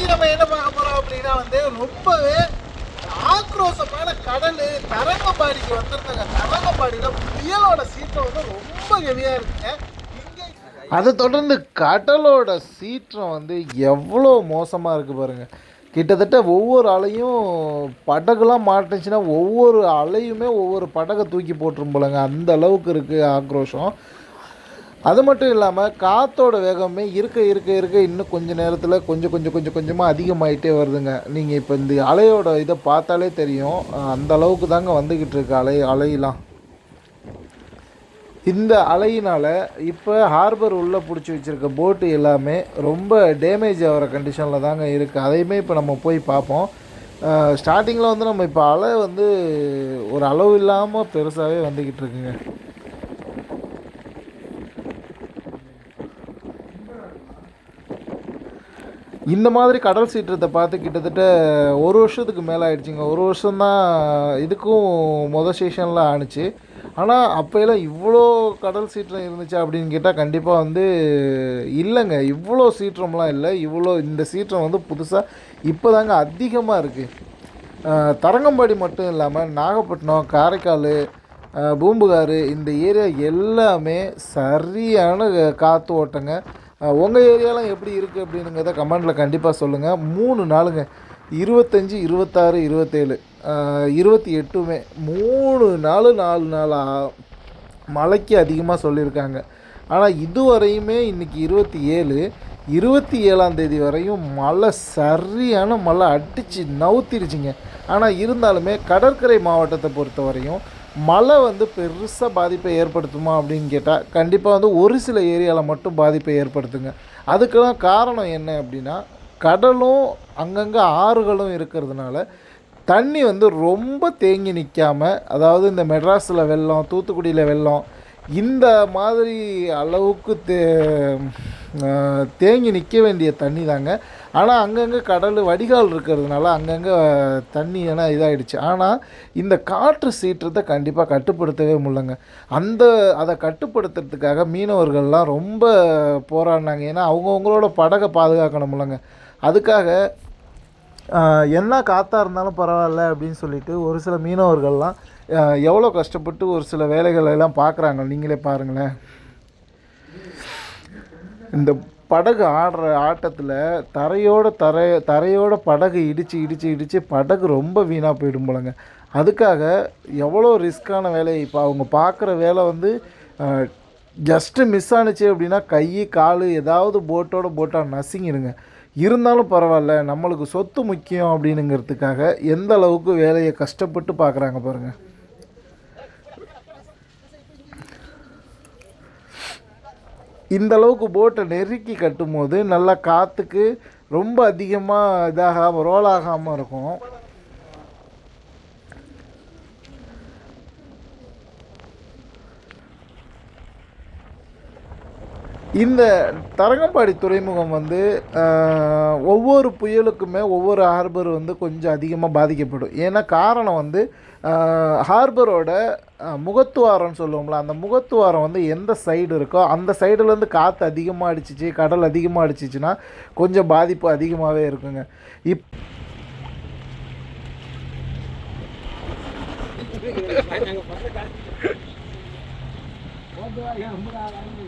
இன்னைக்கு நம்ம என்ன பார்க்க போறோம் அப்படின்னா வந்து ரொம்பவே ஆக்ரோஷமான கடல் தரங்கம்பாடிக்கு வந்திருந்தாங்க. தரங்கம்பாடியில் புயலோட சீற்றம் வந்து ரொம்ப ஹெவியாக இருக்குங்க. அதை தொடர்ந்து கடலோட சீற்றம் வந்து எவ்வளோ மோசமாக இருக்குது பாருங்க. கிட்டத்தட்ட ஒவ்வொரு அலையும் படகுலாம் மாட்டுச்சுன்னா ஒவ்வொரு அலையுமே ஒவ்வொரு படகை தூக்கி போட்டுரும் போலங்க. அந்த அளவுக்கு இருக்குது ஆக்ரோஷம். அது மட்டும் இல்லாமல் காற்றோட வேகமே இருக்க இருக்க இருக்க இன்னும் கொஞ்சம் நேரத்தில் கொஞ்சம் கொஞ்சம் கொஞ்சம் கொஞ்சமாக அதிகமாகிட்டே வருதுங்க. நீங்கள் இப்போ இந்த அலையோட இதை பார்த்தாலே தெரியும். அந்த அளவுக்கு தாங்க வந்துக்கிட்டு இருக்கு அலை அலையெல்லாம். இந்த அலையினால் இப்போ ஹார்பர் உள்ளே பிடிச்சி வச்சுருக்க போட்டு எல்லாமே ரொம்ப டேமேஜ் ஆகிற கண்டிஷனில் தாங்க இருக்குது அதையுமே இப்போ நம்ம போய் பார்ப்போம். ஸ்டார்டிங்கில் வந்து நம்ம இப்போ அலை வந்து ஒரு அளவு இல்லாமல் பெருசாகவே வந்துக்கிட்டு இருக்குங்க. இந்த மாதிரி கடல் சீற்றத்தை பார்த்து கிட்டத்தட்ட ஒரு வருஷத்துக்கு மேலே ஆயிடுச்சுங்க. ஒரு வருஷம்தான் இதுக்கும் மொதல் ஸ்டேஷனில் ஆணுச்சு. ஆனால் அப்போயெல்லாம் இவ்வளோ கடல் சீற்றம் இருந்துச்சு அப்படின்னு கேட்டால் கண்டிப்பாக வந்து இல்லைங்க. இவ்வளோ சீற்றம்லாம் இல்லை. இவ்வளோ இந்த சீற்றம் வந்து புதுசாக இப்போ தாங்க அதிகமாக இருக்குது தரங்கம்பாடி மட்டும் இல்லாமல் நாகப்பட்டினம் காரைக்கால் அஹ், பூம்புகார் இந்த ஏரியா எல்லாமே சரியான காற்று ஓட்டங்க. உங்கள் ஏரியாலாம் எப்படி இருக்குது அப்படிங்கிறத கமெண்டில் கண்டிப்பாக சொல்லுங்கள் மூணு நாளுங்க. இருபத்தஞ்சி இருபத்தாறு இருபத்தேழு. இருபத்தி எட்டுமே. மூணு நாள் நாலு நாளாக மழைக்கு அதிகமாக சொல்லியிருக்காங்க. ஆனால் இதுவரையுமே இன்றைக்கி இருபத்தி ஏழு இருபத்தி ஏழாம் தேதி வரையும் மழை சரியான மழை அடித்து நவுத்திருச்சுங்க. ஆனால் இருந்தாலுமே கடற்கரை மாவட்டத்தை பொறுத்த வரையும் மழை வந்து பெருசாக பாதிப்பை ஏற்படுத்துமா அப்படின்னு கேட்டால் கண்டிப்பாக வந்து ஒரு சில ஏரியாவில் மட்டும் பாதிப்பை ஏற்படுத்துங்க. அதுக்கெல்லாம் காரணம் என்ன அப்படின்னா கடலும் அங்கங்கே ஆறுகளும் இருக்கிறதுனால தண்ணி வந்து ரொம்ப தேங்கி நிற்காமல் அதாவது இந்த மெட்ராஸில் வெள்ளம் தூத்துக்குடியில் வெள்ளம் இந்த மாதிரி அளவுக்கு தே தேங்கி நிற்க வேண்டிய தண்ணி தாங்க ஆனால் அங்கங்கே கடல் வடிகால் இருக்கிறதுனால அங்கங்கே தண்ணி ஏன்னா இதாகிடுச்சு ஆனால் இந்த காற்று சீற்றத்தை கண்டிப்பாக கட்டுப்படுத்தவே முடியலங்க. அந்த அதை கட்டுப்படுத்துறதுக்காக மீனவர்கள்லாம் ரொம்ப போராடினாங்க. ஏன்னா அவங்கவுங்களோட படகை பாதுகாக்கணும் இல்லைங்க. அதுக்காக என்ன காற்றாக இருந்தாலும் பரவாயில்ல அப்படின்னு சொல்லிட்டு ஒரு சில மீனவர்கள்லாம் எவ்வளோ கஷ்டப்பட்டு ஒரு சில வேலைகளை எல்லாம் பார்க்குறாங்க. நீங்களே பாருங்களேன். இந்த படகு ஆடுற ஆட்டத்தில் தரையோட தரை தரையோட படகு இடித்து இடித்து இடித்து படகு ரொம்ப வீணாக போயிடும் போலங்க. அதுக்காக எவ்வளோ ரிஸ்க்கான வேலை இப்போ அவங்க பார்க்குற வேலை வந்து ஜஸ்ட்டு மிஸ் ஆணுச்சு அப்படின்னா கை கால் ஏதாவது போட்டோட போட்டால் நசுங்கிடுங்க. இருந்தாலும் பரவாயில்ல நம்மளுக்கு சொத்து முக்கியம் அப்படின்னுங்கிறதுக்காக எந்த அளவுக்கு வேலையை கஷ்டப்பட்டு பார்க்குறாங்க பாருங்கள் இந்த அளவுக்கு போட்டை நெருக்கி கட்டும்போது நல்லா காற்றுக்கு ரொம்ப அதிகமாக இதாகாமல் ரோல் ஆகாமல் இருக்கும். இந்த தரங்கம்பாடி துறைமுகம் வந்து ஆஹ், ஒவ்வொரு புயலுக்குமே ஒவ்வொரு ஹார்பர் வந்து கொஞ்சம் அதிகமாக பாதிக்கப்படும். ஏன்னா காரணம் வந்து ஹார்பரோட முகத்துவாரம்னு சொல்லுவோம்ல அந்த முகத்துவாரம் வந்து எந்த சைடு இருக்கோ அந்த சைடுலேருந்து காற்று அதிகமாக அடிச்சிச்சு கடல் அதிகமாக அடிச்சிச்சுன்னா கொஞ்சம் பாதிப்பு அதிகமாகவே இருக்குங்க. இப் நாங்கள்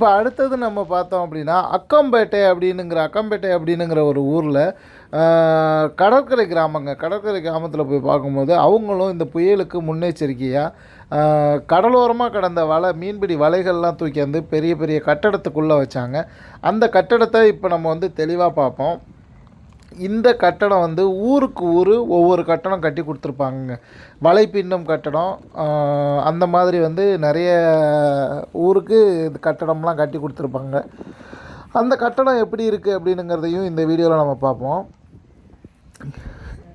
இப்போ அடுத்தது நம்ம பார்த்தோம் அப்படின்னா அக்கம்பேட்டை அப்படின்னுங்கிற அக்கம்பேட்டை அப்படின்னுங்கிற ஒரு ஊரில் கடற்கரை கிராமங்க. கடற்கரை கிராமத்தில் போய் பார்க்கும்போது அவங்களும் இந்த புயலுக்கு முன்னெச்சரிக்கையாக கடலோரமாக கடந்த வலை மீன்பிடி வலைகள்லாம் தூக்கி வந்து பெரிய பெரிய கட்டடத்துக்குள்ளே வச்சாங்க. அந்த கட்டடத்தை இப்போ நம்ம வந்து தெளிவாக பார்ப்போம். இந்த கட்டடம் வந்து ஊருக்கு ஊர் ஒவ்வொரு கட்டடம் கட்டி கொடுத்துருப்பாங்கங்க. வலை கட்டடம் அந்த மாதிரி வந்து நிறைய ஊருக்கு இந்த கட்டடம்லாம் கட்டி கொடுத்துருப்பாங்க. அந்த கட்டடம் எப்படி இருக்குது அப்படின்னுங்கிறதையும் இந்த வீடியோவில் நம்ம பார்ப்போம்.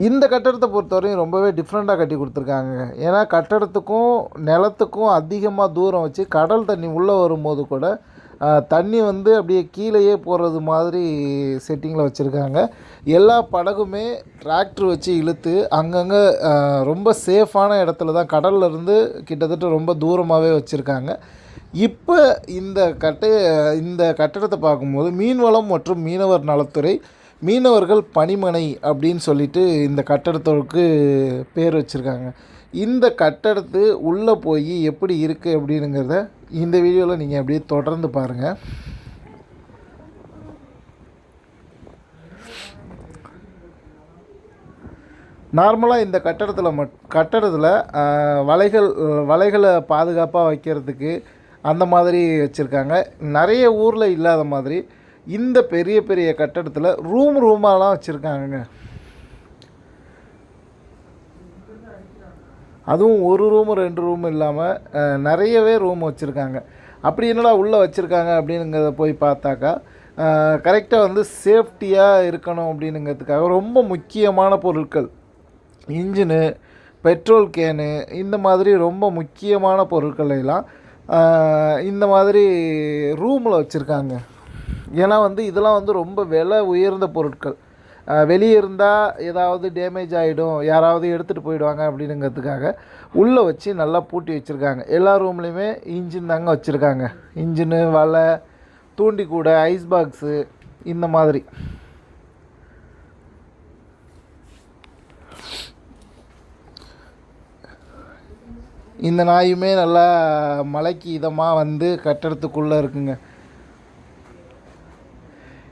இந்த கட்டடத்தை பொறுத்தவரையும் ரொம்பவே டிஃப்ரெண்ட்டாக கட்டி கொடுத்துருக்காங்க ஏன்னா கட்டடத்துக்கும் நிலத்துக்கும் அதிகமாக தூரம் வச்சு கடல் தண்ணி உள்ளே வரும்போது கூட தண்ணி வந்து அப்படியே கீழேயே போகிறது மாதிரி செட்டிங்கில் வச்சுருக்காங்க. எல்லா படகுமே டிராக்டர் வச்சு இழுத்து அங்கங்கே ரொம்ப சேஃபான இடத்துல தான் கடல்லேருந்து கிட்டத்தட்ட ரொம்ப தூரமாகவே வச்சுருக்காங்க. இப்போ இந்த கட்ட இந்த கட்டடத்தை பார்க்கும்போது மீன்வளம் மற்றும் மீனவர் நலத்துறை மீனவர்கள் பணிமனை அப்படின்னு சொல்லிட்டு இந்த கட்டடத்திற்கு பேர் வச்சுருக்காங்க. இந்த கட்டடத்து உள்ளே போய் எப்படி இருக்குது அப்படிங்கிறத இந்த வீடியோவில் நீங்கள் அப்படியே தொடர்ந்து பாருங்கள் நார்மலாக இந்த கட்டடத்தில் மட் கட்டடத்தில் வலைகள் வலைகளை பாதுகாப்பாக வைக்கிறதுக்கு அந்த மாதிரி வச்சுருக்காங்க. நிறைய ஊரில் இல்லாத மாதிரி இந்த பெரிய பெரிய கட்டடத்தில் ரூம் ரூமாலாம் வச்சுருக்காங்கங்க. அதுவும் ஒரு ரூமு ரெண்டு ரூம் இல்லாமல் நிறையவே ரூம் வச்சுருக்காங்க. அப்படி என்னடா உள்ளே வச்சுருக்காங்க அப்படிங்கிறத போய் பார்த்தாக்கா கரெக்டாக வந்து சேஃப்டியாக இருக்கணும் அப்படின்னுங்கிறதுக்காக ரொம்ப முக்கியமான பொருட்கள். இன்ஜினு பெட்ரோல் கேனு இந்த மாதிரி ரொம்ப முக்கியமான பொருட்களையெல்லாம் இந்த மாதிரி ரூமில் வச்சுருக்காங்க. ஏன்னா வந்து இதெல்லாம் வந்து ரொம்ப விலை உயர்ந்த பொருட்கள். வெளியே இருந்தால் ஏதாவது டேமேஜ் ஆகிடும் யாராவது எடுத்துகிட்டு போயிடுவாங்க அப்படிங்கிறதுக்காக உள்ளே வச்சு நல்லா பூட்டி வச்சுருக்காங்க. எல்லா ரூம்லேயுமே இன்ஜின் தாங்க வச்சுருக்காங்க. இன்ஜினு வலை தூண்டிக்கூடை ஐஸ் பாக்ஸு இந்த மாதிரி. இந்த நாயுமே நல்லா மலைக்கு இதமாக வந்து கட்டடத்துக்குள்ளே இருக்குங்க.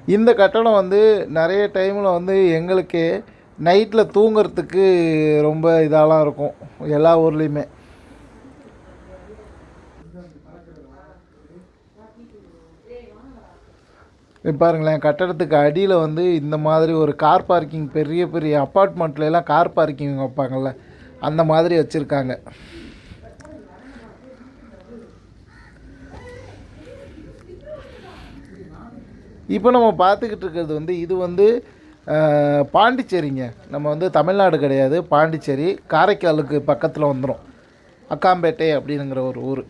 இந்த கட்டடம் வந்து நிறைய டைமில் வந்து எங்களுக்கு நைட்டில் தூங்கிறதுக்கு ரொம்ப இதாலாம் இருக்கும் எல்லா ஊர்லேயுமே. பாருங்களேன் கட்டடத்துக்கு அடியில் வந்து இந்த மாதிரி ஒரு கார் பார்க்கிங் பெரிய பெரிய அப்பார்ட்மெண்ட்ல எல்லாம் கார் பார்க்கிங் வைப்பாங்கள்ல அந்த மாதிரி வச்சுருக்காங்க. இப்போ நம்ம பார்த்துக்கிட்டு இருக்கிறது வந்து இது வந்து பாண்டிச்சேரிங்க. நம்ம வந்து தமிழ்நாடு கிடையாது பாண்டிச்சேரி காரைக்காலுக்கு பக்கத்தில் வந்துடும் அக்காம்பேட்டை அப்படிங்கிற ஒரு ஊர்.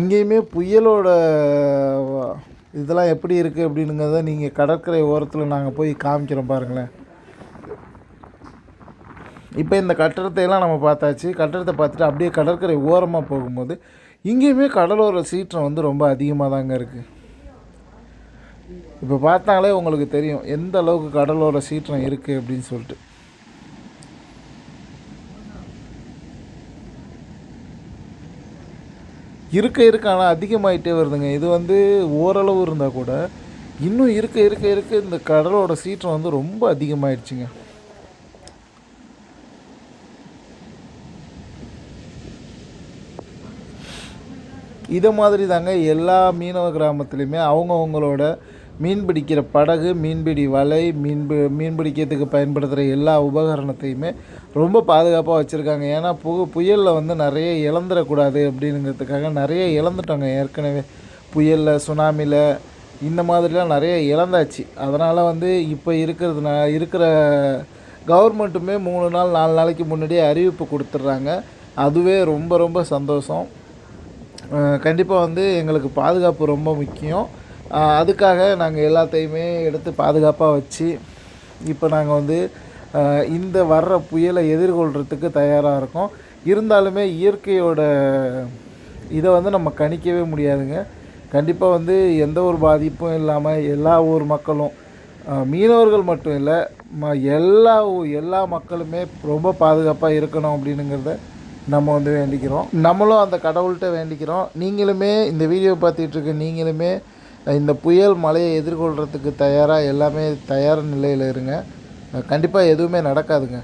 இங்கேயுமே புயலோட இதெல்லாம் எப்படி இருக்குது அப்படிங்கிறத நீங்கள் கடற்கரை ஓரத்தில் நாங்கள் போய் காமிக்கிறோம் பாருங்களேன். இப்போ இந்த கட்டடத்தை எல்லாம் நம்ம பார்த்தாச்சு. கட்டடத்தை பார்த்துட்டு அப்படியே கடற்கரை ஓரமாக போகும்போது இங்கேயுமே கடலோர சீற்றம் வந்து ரொம்ப அதிகமாக தாங்க இருக்குது இப்போ பார்த்தாலே உங்களுக்கு தெரியும் எந்த அளவுக்கு கடலோர சீற்றம் இருக்குது அப்படின்னு சொல்லிட்டு. இருக்க இருக்க ஆனால் அதிகமாயிட்டே வருதுங்க. இது வந்து ஓரளவு இருந்தால் கூட இன்னும் இருக்க இருக்க இருக்க இந்த கடலோட சீற்றம் வந்து ரொம்ப அதிகமாயிடுச்சுங்க. இதை மாதிரி தாங்க எல்லா மீனவ கிராமத்துலேயுமே அவங்கவுங்களோட மீன் பிடிக்கிற படகு மீன்பிடி வலை மீன் பி- மீன் பிடிக்கிறதுக்கு பயன்படுத்துகிற எல்லா உபகரணத்தையுமே ரொம்ப பாதுகாப்பாக வச்சுருக்காங்க. ஏன்னா பு புயலில் வந்து நிறைய இழந்துடக்கூடாது அப்படிங்கிறதுக்காக நிறைய இழந்துட்டோங்க. ஏற்கனவே புயலில் சுனாமியில் இந்த மாதிரிலாம் நிறைய இழந்தாச்சு. அதனால் வந்து இப்போ இருக்கிறதுனா இருக்கிற கவர்மெண்ட்டுமே மூணு நாள் நாலு நாளைக்கு முன்னாடியே அறிவிப்பு கொடுத்துட்றாங்க. அதுவே ரொம்ப ரொம்ப சந்தோஷம். கண்டிப்பாக வந்து எங்களுக்கு பாதுகாப்பு ரொம்ப முக்கியம். அதுக்காக நாங்கள் எல்லாத்தையுமே எடுத்து பாதுகாப்பாக வச்சு இப்போ நாங்கள் வந்து இந்த வர்ற புயலை எதிர்கொள்கிறதுக்கு தயாராக இருக்கோம். இருந்தாலுமே இயற்கையோட இதை வந்து நம்ம கணிக்கவே முடியாதுங்க. கண்டிப்பாக வந்து எந்த ஒரு பாதிப்பும் இல்லாமல் எல்லா ஊர் மக்களும் மீனவர்கள் மட்டும் இல்லை ம எல்லா ஊ- எல்லா மக்களுமே ரொம்ப பாதுகாப்பாக இருக்கணும் அப்படின்னுங்கிறத நம்ம வந்து வேண்டிக்கிறோம். நம்மளும் அந்த கடவுள்கிட்ட வேண்டிக்கிறோம். நீங்களுமே இந்த வீடியோ பார்த்துட்டு இருக்க நீங்களுமே இந்த புயல் மழையை எதிர்கொள்கிறதுக்கு தயாராக எல்லாமே தயார் நிலையில் இருங்க. கண்டிப்பாக எதுவுமே நடக்காதுங்க.